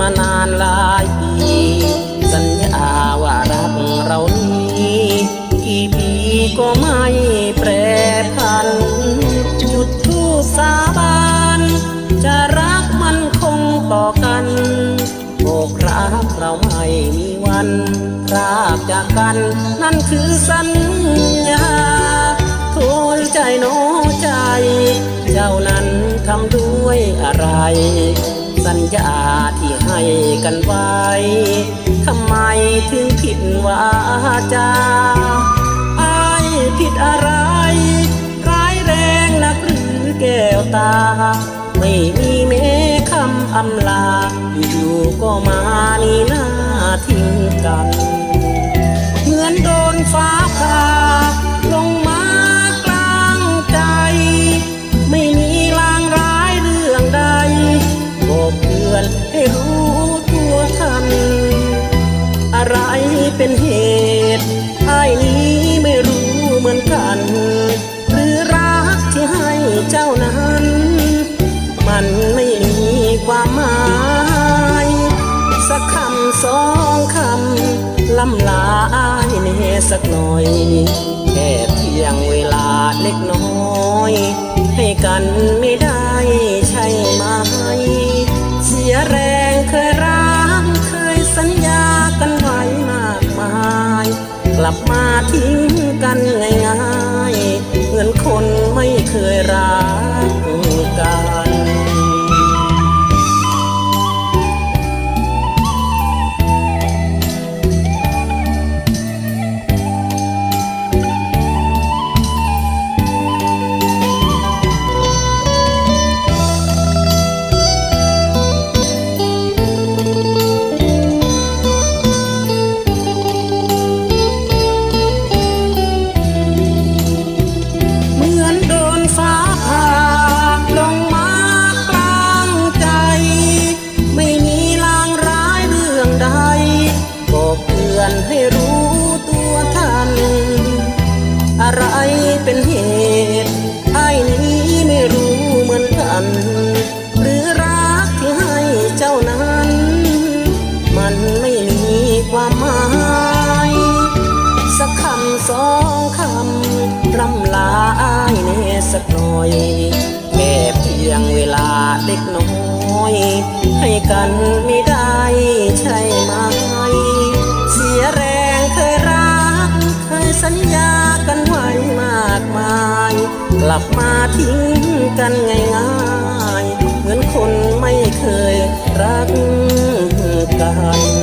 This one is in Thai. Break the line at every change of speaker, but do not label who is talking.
มานานหลายปีสัญญาว่ารักเรานี้กี่ปีก็ไม่แปรพัน จุดทูปสาบานจะรักมันคงต่อกันโอกรักเราไม่มีวันพรากจากกัน นั่นคือสัญญาโทษใจโน้ใจ เจ้านั้นทำด้วยอะไร สัญญาที่ให้กันไว้ ทำไมถึงผิดวาจาไอายผิดอะไร ร้ายแรงนักหรือแก้วตา ไม่มีแม้คำอำลา อยู่ๆก็มานี่หน้าทิ้งกัน เหมือนโดนฟ้าผ่า ให้รู้ตัวทัน อะไรเป็นเหตุไอ้นี้ไม่รู้เหมือนกัน หรือรักที่ให้เจ้านั้น มันไม่มีความหมายสักคำสองคำลำลาอายเนสักหน่อยแค่เพียงเวลาเล็กน้อย ให้กันไกลับมาทิ้ง อะไรเป็นเหตุไอ้นี้ไม่รู้เหมือนกัน หรือรักที่ให้เจ้านั้น มันไม่มีความหมาย สักคำสองคำรำลาอายเนสักหน่อยแค่เพียงเวลาเล็กน้อย ให้กันไม่ได้ใช่ไหมเสียแรงเคยรักเคยสัญญา กลับมาทิ้งกันง่ายๆเหมือนคนไม่เคยรักกัน